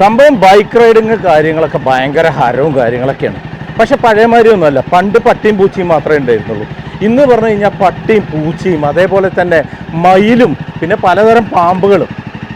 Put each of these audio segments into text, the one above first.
സംഭവം bike riding കാര്യങ്ങളൊക്കെ ഭയങ്കര ഹരവും കാര്യങ്ങളൊക്കെയാണ്. പക്ഷെ പഴയമാതിരി ഒന്നുമല്ല. പണ്ട് പട്ടിയും പൂച്ചയും മാത്രമേ ഉണ്ടായിരുന്നുള്ളൂ. ഇന്ന് പറഞ്ഞു കഴിഞ്ഞാൽ പട്ടിയും പൂച്ചയും അതേപോലെ തന്നെ മയിലും പിന്നെ പലതരം പാമ്പുകളും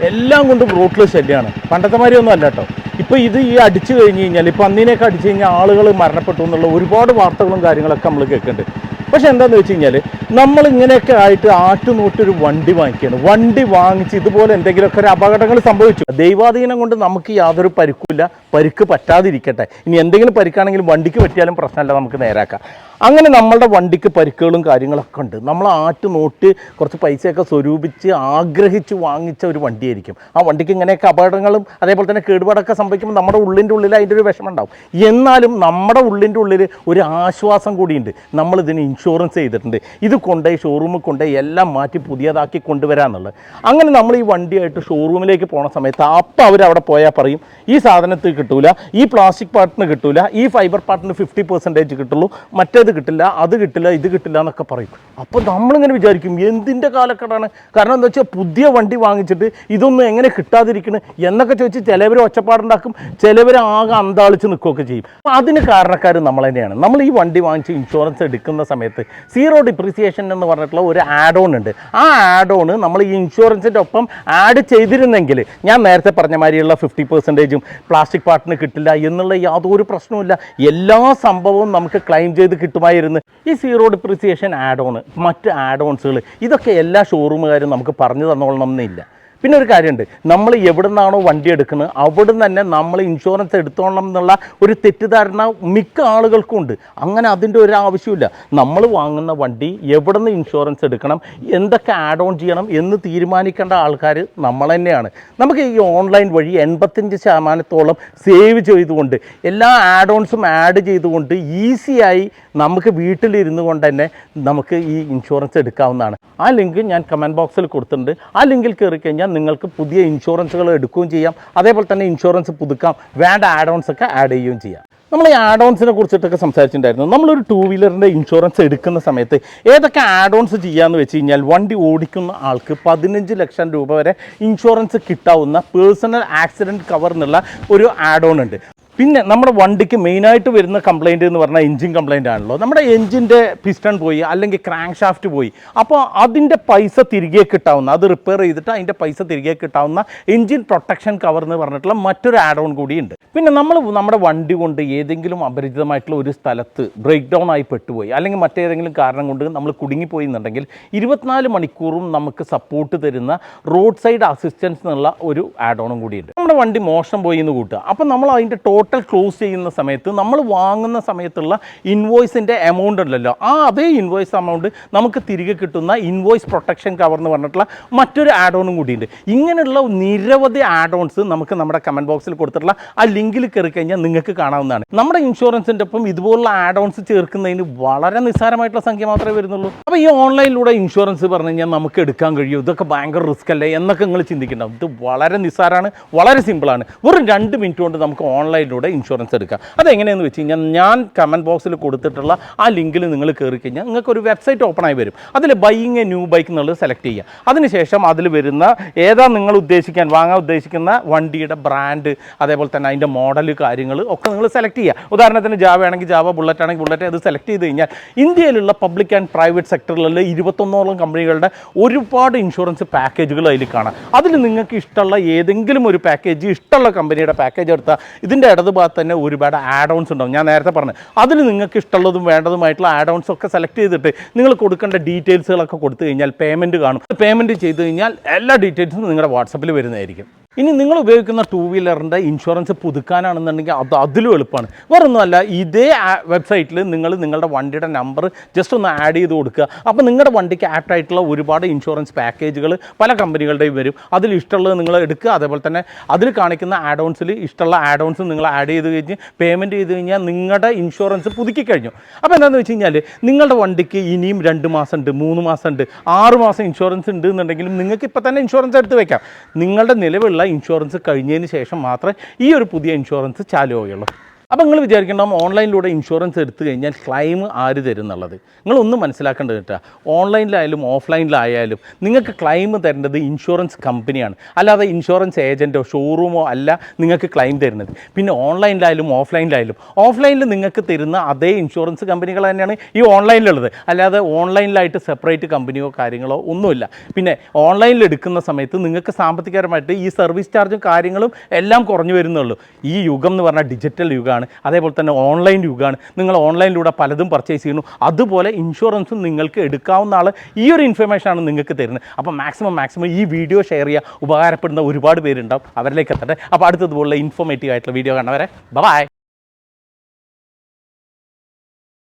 എല്ലാം കൊണ്ടും റോട്ടിൽ ശല്യമാണ്. പണ്ടത്തെ മാതിരി ഒന്നും അല്ല കേട്ടോ. ഇപ്പോൾ ഇത് ഈ അടിച്ചു കഴിഞ്ഞ് കഴിഞ്ഞാൽ ഇപ്പം അന്നിനെയൊക്കെ അടിച്ചു കഴിഞ്ഞാൽ ആളുകൾ മരണപ്പെട്ടു എന്നുള്ള ഒരുപാട് വാർത്തകളും കാര്യങ്ങളൊക്കെ നമ്മൾ കേൾക്കുന്നുണ്ട്. പക്ഷെ എന്താണെന്ന് വെച്ച് കഴിഞ്ഞാൽ നമ്മൾ ഇങ്ങനെയൊക്കെ ആയിട്ട് ആറ്റുനോട്ടൊരു വണ്ടി വാങ്ങിക്കുകയാണ്. വണ്ടി വാങ്ങിച്ച് ഇതുപോലെ എന്തെങ്കിലുമൊക്കെ ഒരു അപകടങ്ങൾ സംഭവിച്ചു. ദൈവാധീനം കൊണ്ട് നമുക്ക് യാതൊരു പരിക്കുമില്ല പരിക്ക് പറ്റാതിരിക്കട്ടെ. ഇനി എന്തെങ്കിലും പരിക്കാണെങ്കിലും വണ്ടിക്ക് പറ്റിയാലും പ്രശ്നമല്ല നമുക്ക് നേരാക്കാം. അങ്ങനെ നമ്മളുടെ വണ്ടിക്ക് പരിക്കുകളും കാര്യങ്ങളൊക്കെ ഉണ്ട്. നമ്മൾ ആറ്റുനോട്ട് കുറച്ച് പൈസയൊക്കെ സ്വരൂപിച്ച് ആഗ്രഹിച്ച് വാങ്ങിച്ച ഒരു വണ്ടിയായിരിക്കും. ആ വണ്ടിക്ക് ഇങ്ങനെയൊക്കെ അപകടങ്ങളും അതേപോലെ തന്നെ കേടുപാടൊക്കെ സംഭവിക്കുമ്പോൾ നമ്മുടെ ഉള്ളിന്റെ ഉള്ളിൽ അതിന്റെ ഒരു വിഷമം ഉണ്ടാവും എന്നാലും നമ്മുടെ ഉള്ളിന്റെ ഉള്ളിൽ ഒരു ആശ്വാസം കൂടിയുണ്ട്. നമ്മൾ ഇതിന് ഇൻഷുറൻസ് ചെയ്തിട്ടുണ്ട്. ഇത് കൊണ്ടുപോയി ഷോറൂമിൽ കൊണ്ടുപോയി എല്ലാം മാറ്റി പുതിയതാക്കി കൊണ്ടുവരാമെന്നുള്ളത് അങ്ങനെ നമ്മൾ ഈ വണ്ടിയായിട്ട് ഷോറൂമിലേക്ക് പോണ സമയത്ത് അപ്പം അവർ അവിടെ പോയാൽ പറയും ഈ സാധനത്തിൽ കിട്ടൂല ഈ പ്ലാസ്റ്റിക് പാർട്ടിന് കിട്ടൂല ഈ ഫൈബർ പാർട്ടിന് ഫിഫ്റ്റി പെർസെന്റേജ് കിട്ടുള്ളൂ മറ്റേത് കിട്ടില്ല അത് കിട്ടില്ല ഇത് കിട്ടില്ല എന്നൊക്കെ പറയും. അപ്പോൾ നമ്മളിങ്ങനെ വിചാരിക്കും എന്തിന്റെ കാലക്കെടാണ്? കാരണം എന്താ വെച്ചാൽ പുതിയ വണ്ടി വാങ്ങിച്ചിട്ട് ഇതൊന്നും എങ്ങനെ കിട്ടാതിരിക്കണ് എന്നൊക്കെ ചോദിച്ച് ചിലവർ ഒച്ചപ്പാടുണ്ടാക്കും ചിലവർ ആകെ അന്താളിച്ച് നിൽക്കുകയൊക്കെ ചെയ്യും. അപ്പോൾ അതിന് കാരണക്കാർ നമ്മൾ തന്നെയാണ്. നമ്മൾ ഈ വണ്ടി വാങ്ങിച്ച് ഇൻഷുറൻസ് എടുക്കുന്ന സമയത്ത് സീറോ ഡിപ്രിസിയേഷൻ എന്ന് പറഞ്ഞിട്ടുള്ള ഒരു ആഡ് ഓൺ ഉണ്ട്. ആ ആഡ് ഓൺ നമ്മൾ ഈ ഇൻഷുറൻസിന്റെ ഒപ്പം ആഡ് ചെയ്തിരുന്നെങ്കിൽ ഞാൻ നേരത്തെ പറഞ്ഞ മാതിരിയുള്ള ഫിഫ്റ്റി പെർസെന്റേജും പ്ലാസ്റ്റിക് പാർട്ടിന് കിട്ടില്ല എന്നുള്ള യാതൊരു പ്രശ്നവുമില്ല എല്ലാ സംഭവവും നമുക്ക് ക്ലെയിം ചെയ്ത് കിട്ടുമായിരുന്നു. ഈ സീറോ ഡിപ്രിസിയേഷൻ ആഡ് ഓൺ മറ്റ് ആഡ് ഓൺസുകൾ ഇതൊക്കെ എല്ലാ ഷോറൂമുകാരും നമുക്ക് പറഞ്ഞു തന്നോളണം എന്നില്ല. പിന്നെ ഒരു കാര്യമുണ്ട്. നമ്മൾ എവിടെ നിന്നാണോ വണ്ടി എടുക്കുന്നത് അവിടെ തന്നെ നമ്മൾ ഇൻഷുറൻസ് എടുത്തോളണം എന്നുള്ള ഒരു തെറ്റിദ്ധാരണ മിക്ക ആളുകൾക്കും ഉണ്ട്. അങ്ങനെ അതിന്റെ ഒരു ആവശ്യമില്ല നമ്മൾ വാങ്ങുന്ന വണ്ടി എവിടെ നിന്ന് ഇൻഷുറൻസ് എടുക്കണം എന്തൊക്കെ ആഡ് ഓൺ ചെയ്യണം എന്ന് തീരുമാനിക്കേണ്ട ആൾക്കാർ നമ്മൾ തന്നെയാണ്. നമുക്ക് ഈ ഓൺലൈൻ വഴി എൺപത്തഞ്ച് ശതമാനത്തോളം സേവ് ചെയ്തുകൊണ്ട് എല്ലാ ആഡ് ഓൺസും ആഡ് ചെയ്തുകൊണ്ട് ഈസിയായി നമുക്ക് വീട്ടിലിരുന്നു കൊണ്ട് തന്നെ നമുക്ക് ഈ ഇൻഷുറൻസ് എടുക്കാവുന്നതാണ്. ആ ലിങ്ക് ഞാൻ കമന്റ് ബോക്സിൽ കൊടുത്തിട്ടുണ്ട്. ആ ലിങ്കിൽ കയറി കഴിഞ്ഞാൽ നിങ്ങൾക്ക് പുതിയ ഇൻഷുറൻസുകൾ എടുക്കുകയും ചെയ്യാം. അതേപോലെ തന്നെ ഇൻഷുറൻസ് പുതുക്കാം. വേണ്ട ആഡ് ഓൺസ് ഒക്കെ ആഡ് ചെയ്യുകയും ചെയ്യാം. നമ്മൾ ഈ ആഡ് ഓൺസിനെ കുറിച്ചിട്ടൊക്കെ സംസാരിച്ചിട്ടുണ്ടായിരുന്നു. നമ്മളൊരു ടൂ വീലറിന്റെ ഇൻഷുറൻസ് എടുക്കുന്ന സമയത്ത് ഏതൊക്കെ ആഡ് ഓൺസ് ചെയ്യാമെന്ന് വെച്ച് കഴിഞ്ഞാൽ വണ്ടി ഓടിക്കുന്ന ആൾക്ക് പതിനഞ്ച് ലക്ഷം രൂപ വരെ ഇൻഷുറൻസ് കിട്ടാവുന്ന പേഴ്സണൽ ആക്സിഡന്റ് കവർ എന്നുള്ള ഒരു ആഡ് ഓൺ ഉണ്ട്. പിന്നെ നമ്മുടെ വണ്ടിക്ക് മെയിനായിട്ട് വരുന്ന കംപ്ലൈന്റ് എന്ന് പറഞ്ഞാൽ എഞ്ചിൻ കംപ്ലൈന്റ് ആണല്ലോ. നമ്മുടെ എഞ്ചിന്റെ പിസ്റ്റൺ പോയി അല്ലെങ്കിൽ ക്രാങ്ക് ഷാഫ്റ്റ് പോയി. അപ്പോൾ അതിന്റെ പൈസ തിരികെ കിട്ടാവുന്ന അത് റിപ്പയർ ചെയ്തിട്ട് അതിന്റെ പൈസ തിരികെ കിട്ടാവുന്ന എഞ്ചിൻ പ്രൊട്ടക്ഷൻ കവർ എന്ന് പറഞ്ഞിട്ടുള്ള മറ്റൊരു ആഡ് ഓൺ കൂടിയുണ്ട് പിന്നെ നമ്മൾ നമ്മുടെ വണ്ടി കൊണ്ട് ഏതെങ്കിലും അപരിചിതമായിട്ടുള്ള ഒരു സ്ഥലത്ത് ബ്രേക്ക് ഡൗൺ ആയി പെട്ടുപോയി അല്ലെങ്കിൽ മറ്റേതെങ്കിലും കാരണം കൊണ്ട് നമ്മൾ കുടുങ്ങിപ്പോയി എന്നുണ്ടെങ്കിൽ ഇരുപത്തിനാല് മണിക്കൂറും നമുക്ക് സപ്പോർട്ട് തരുന്ന റോഡ് സൈഡ് അസിസ്റ്റൻസ് എന്നുള്ള ഒരു ആഡ് ഓണും കൂടിയുണ്ട് നമ്മുടെ വണ്ടി മോശം പോയി എന്ന് കൂട്ടുക. അപ്പോൾ നമ്മൾ അതിന്റെ ടോട്ടൽ ക്ലോസ് ചെയ്യുന്ന സമയത്ത് നമ്മൾ വാങ്ങുന്ന സമയത്തുള്ള ഇൻവോയ്സിന്റെ എമൗണ്ട് ഉണ്ടല്ലോ. ആ അതേ ഇൻവോയ്സ് എമൗണ്ട് നമുക്ക് തിരികെ കിട്ടുന്ന ഇൻവോയ്സ് പ്രൊട്ടക്ഷൻ കവർ എന്ന് പറഞ്ഞിട്ടുള്ള മറ്റൊരു ആഡ് ഓണും കൂടിയുണ്ട്. ഇങ്ങനെയുള്ള നിരവധി ആഡ് ഓൺസ് നമുക്ക് നമ്മുടെ കമന്റ് ബോക്സിൽ കൊടുത്തിട്ടുള്ള ആ ലിങ്കിൽ കയറി കഴിഞ്ഞാൽ നിങ്ങൾക്ക് കാണാവുന്നതാണ്. നമ്മുടെ ഇൻഷുറൻസിന്റെ ഒപ്പം ഇതുപോലുള്ള ആഡ് ഓൺസ് ചേർക്കുന്നതിന് വളരെ നിസ്സാരമായിട്ടുള്ള സംഖ്യ മാത്രമേ വരുന്നുള്ളൂ. അപ്പോൾ ഈ ഓൺലൈനിലൂടെ ഇൻഷുറൻസ് പറഞ്ഞു കഴിഞ്ഞാൽ നമുക്ക് എടുക്കാൻ കഴിയും. ഇതൊക്കെ ഭയങ്കര റിസ്ക് അല്ലേ? എന്നൊക്കെ നിങ്ങൾ ചിന്തിക്കണം ഇത് വളരെ നിസ്സാരമാണ് വളരെ സിമ്പിളാണ് വെറും രണ്ട് മിനിറ്റ് കൊണ്ട് നമുക്ക് ഓൺലൈനിലൂടെ ഇൻഷുറൻസ് എടുക്കാം. അതെങ്ങനെയെന്ന് വെച്ച് കഴിഞ്ഞാൽ ഞാൻ കമന്റ് ബോക്സിൽ കൊടുത്തിട്ടുള്ള ആ ലിങ്കിൽ നിങ്ങൾ കയറി കഴിഞ്ഞാൽ നിങ്ങൾക്ക് ഒരു വെബ്സൈറ്റ് ഓപ്പൺ ആയി വരും. അതിൽ ബൈയിങ് എ ന്യൂ ബൈക്ക് എന്നുള്ളത് സെലക്ട് ചെയ്യുക. അതിനുശേഷം അതിൽ വരുന്ന ഏതാ നിങ്ങൾ ഉദ്ദേശിക്കാൻ വാങ്ങാൻ ഉദ്ദേശിക്കുന്ന വണ്ടിയുടെ ബ്രാൻഡ് അതേപോലെ തന്നെ അതിന്റെ മോഡൽ കാര്യങ്ങൾ ഒക്കെ നിങ്ങൾ സെലക്ട് ചെയ്യുക. ഉദാഹരണത്തിന് ജാവ ആണെങ്കിൽ ജാവ ബുള്ളറ്റ് ആണെങ്കിൽ ബുള്ളറ്റ് അത് സെലക്ട് ചെയ്ത് കഴിഞ്ഞാൽ ഇന്ത്യയിലുള്ള പബ്ലിക് ആൻഡ് പ്രൈവറ്റ് സെക്ടറിലുള്ള ഇരുപത്തൊന്നോളം കമ്പനികളുടെ ഒരുപാട് ഇൻഷുറൻസ് പാക്കേജുകൾ അതിൽ കാണാം. അതിൽ നിങ്ങൾക്ക് ഇഷ്ടമുള്ള ഏതെങ്കിലും ഒരു പാക്കേജ് ഇഷ്ടമുള്ള കമ്പനിയുടെ പാക്കേജ് എടുത്താൽ ഇതിന്റെ ഇടത് ഭാഗത്ത് തന്നെ ഒരുപാട് ആഡ് ഓൺസ് ഉണ്ടാവും. ഞാൻ നേരത്തെ പറഞ്ഞു അതിൽ നിങ്ങൾക്ക് ഇഷ്ടമുള്ളതും വേണ്ടതുമായിട്ടുള്ള ആഡ് ഓൺസ് ഒക്കെ സെലക്ട് ചെയ്തിട്ട് നിങ്ങൾ കൊടുക്കേണ്ട ഡീറ്റെയിൽസുകളൊക്കെ കൊടുത്തു കഴിഞ്ഞാൽ പേയ്മെന്റ് കാണും. പേയ്മെന്റ് ചെയ്ത് കഴിഞ്ഞാൽ എല്ലാ ഡീറ്റെയിൽസും നിങ്ങളുടെ വാട്സപ്പിൽ വരുന്നതായിരിക്കും. ഇനി നിങ്ങൾ ഉപയോഗിക്കുന്ന ടൂ വീലറിന്റെ ഇൻഷുറൻസ് പുതുക്കാനാണെന്നുണ്ടെങ്കിൽ അത് അതിലും എളുപ്പമാണ്. വേറെ ഒന്നുമല്ല ഇതേ വെബ്സൈറ്റിൽ നിങ്ങൾ നിങ്ങളുടെ വണ്ടിയുടെ നമ്പർ ജസ്റ്റ് ഒന്ന് ആഡ് ചെയ്ത് കൊടുക്കുക. അപ്പോൾ നിങ്ങളുടെ വണ്ടിക്ക് ആപ്റ്റ് ആയിട്ടുള്ള ഒരുപാട് ഇൻഷുറൻസ് പാക്കേജുകൾ പല കമ്പനികളുടെയും വരും. അതിൽ ഇഷ്ടമുള്ളത് നിങ്ങൾ എടുക്കുക. അതേപോലെ തന്നെ അതിൽ കാണിക്കുന്ന ആഡ് ഓൺസിൽ ഇഷ്ടമുള്ള ആഡ് ഓൺസ് നിങ്ങൾ ആഡ് ചെയ്ത് കഴിഞ്ഞ് പേയ്മെന്റ് ചെയ്ത് കഴിഞ്ഞാൽ നിങ്ങളുടെ ഇൻഷുറൻസ് പുതുക്കി കഴിഞ്ഞു. അപ്പോൾ എന്താണെന്ന് വെച്ച് കഴിഞ്ഞാൽ നിങ്ങളുടെ വണ്ടിക്ക് ഇനിയും രണ്ട് മാസം ഉണ്ട് മൂന്ന് മാസം ഉണ്ട് ആറ് മാസം ഇൻഷുറൻസ് ഉണ്ട് എന്നുണ്ടെങ്കിലും നിങ്ങൾക്ക് ഇപ്പോൾ തന്നെ ഇൻഷുറൻസ് എടുത്ത് വയ്ക്കാം നിങ്ങളുടെ നിലവിലുള്ള ഇൻഷുറൻസ് കഴിഞ്ഞതിന് ശേഷം മാത്രമേ ഈ ഒരു പുതിയ ഇൻഷുറൻസ് ചാലുകയുള്ളൂ അപ്പോൾ നിങ്ങൾ വിചാരിക്കണം ഓൺലൈനിലൂടെ ഇൻഷുറൻസ് എടുത്തു കഴിഞ്ഞാൽ ക്ലെയിം ആര് തരും എന്നുള്ളത്. നിങ്ങളൊന്നും മനസ്സിലാക്കേണ്ടത് കേട്ടോ. ഓൺലൈനിലായാലും ഓഫ്ലൈനിലായാലും നിങ്ങൾക്ക് ക്ലെയിം തരേണ്ടത് ഇൻഷുറൻസ് കമ്പനിയാണ്. അല്ലാതെ ഇൻഷുറൻസ് ഏജന്റോ ഷോറൂമോ അല്ല നിങ്ങൾക്ക് ക്ലെയിം തരുന്നത്. പിന്നെ ഓൺലൈനിലായാലും ഓഫ്ലൈനിലായാലും ഓഫ്ലൈനിൽ നിങ്ങൾക്ക് തരുന്ന അതേ ഇൻഷുറൻസ് കമ്പനികൾ തന്നെയാണ് ഈ ഓൺലൈനിലുള്ളത്. അല്ലാതെ ഓൺലൈനിലായിട്ട് സെപ്പറേറ്റ് കമ്പനിയോ കാര്യങ്ങളോ ഒന്നുമില്ല. പിന്നെ ഓൺലൈനിൽ എടുക്കുന്ന സമയത്ത് നിങ്ങൾക്ക് സാമ്പത്തികപരമായിട്ട് ഈ സർവീസ് ചാർജും കാര്യങ്ങളും എല്ലാം കുറഞ്ഞു വരുന്നുള്ളൂ. ഈ യുഗം എന്ന് പറഞ്ഞാൽ ഡിജിറ്റൽ യുഗമാണ് അതേപോലെ തന്നെ ഓൺലൈൻ യുഗമാണ്. നിങ്ങൾ ഓൺലൈനിലൂടെ പലതും പർച്ചേസ് ചെയ്യുന്നു. അതുപോലെ ഇൻഷുറൻസും നിങ്ങൾക്ക് എടുക്കാവുന്ന ആൾ ഈ ഒരു ഇൻഫർമേഷനാണ് നിങ്ങൾക്ക് തരുന്നത്. അപ്പോൾ മാക്സിമം മാക്സിമം ഈ വീഡിയോ ഷെയർ ചെയ്യുക ഉപകാരപ്പെടുന്ന ഒരുപാട് പേരുണ്ടാവും. അവരിലേക്ക് എത്തട്ടെ. അപ്പോൾ അടുത്തതുപോലുള്ള ഇൻഫോർമേറ്റീവ് ആയിട്ടുള്ള വീഡിയോ കാണുന്നവരെ ബൈ